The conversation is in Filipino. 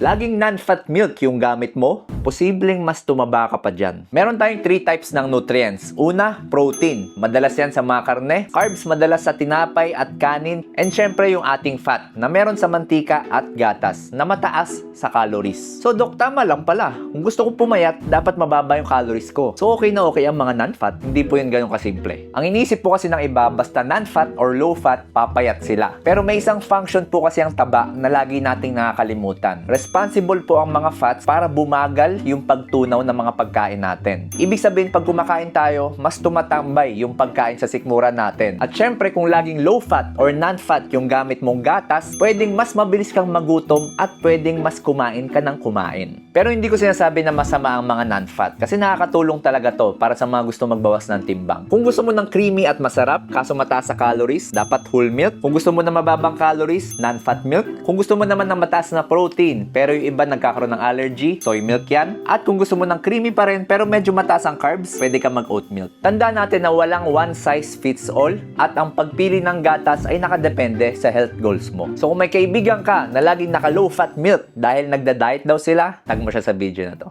Laging non-fat milk yung gamit mo, posibleng mas tumaba ka pa dyan. Meron tayong 3 types ng nutrients. Una, protein. Madalas yan sa mga karne. Carbs madalas sa tinapay at kanin. And syempre yung ating fat na meron sa mantika at gatas na mataas sa calories. So dok, tama lang pala. Kung gusto ko pumayat, dapat mababa yung calories ko. So okay na okay ang mga non-fat. Hindi po yun ganun kasimple. Ang inisip po kasi ng iba, basta non-fat or low-fat, papayat sila. Pero may isang function po kasi ang taba na lagi nating nakakalimutan. Responsible po ang mga fats para bumagal yung pagtunaw ng mga pagkain natin. Ibig sabihin, pag kumakain tayo, mas tumatambay yung pagkain sa sikmura natin. At syempre, kung laging low-fat or non-fat yung gamit mong gatas, pwedeng mas mabilis kang magutom at pwedeng mas kumain ka ng kumain. Pero hindi ko sinasabi na masama ang mga non-fat kasi nakakatulong talaga to para sa mga gusto magbawas ng timbang. Kung gusto mo ng creamy at masarap, kaso mataas sa calories, dapat whole milk. Kung gusto mo na mababang calories, non-fat milk. Kung gusto mo naman ng mataas na protein, pero yung iba nagkakaroon ng allergy, soy milk yan. At kung gusto mo ng creamy pa rin, pero medyo mataas ang carbs, pwede ka mag-oat milk. Tandaan natin na walang one size fits all at ang pagpili ng gatas ay nakadepende sa health goals mo. So kung may kaibigan ka na laging naka low fat milk dahil nagda-diet daw sila, tag mo siya sa video na to.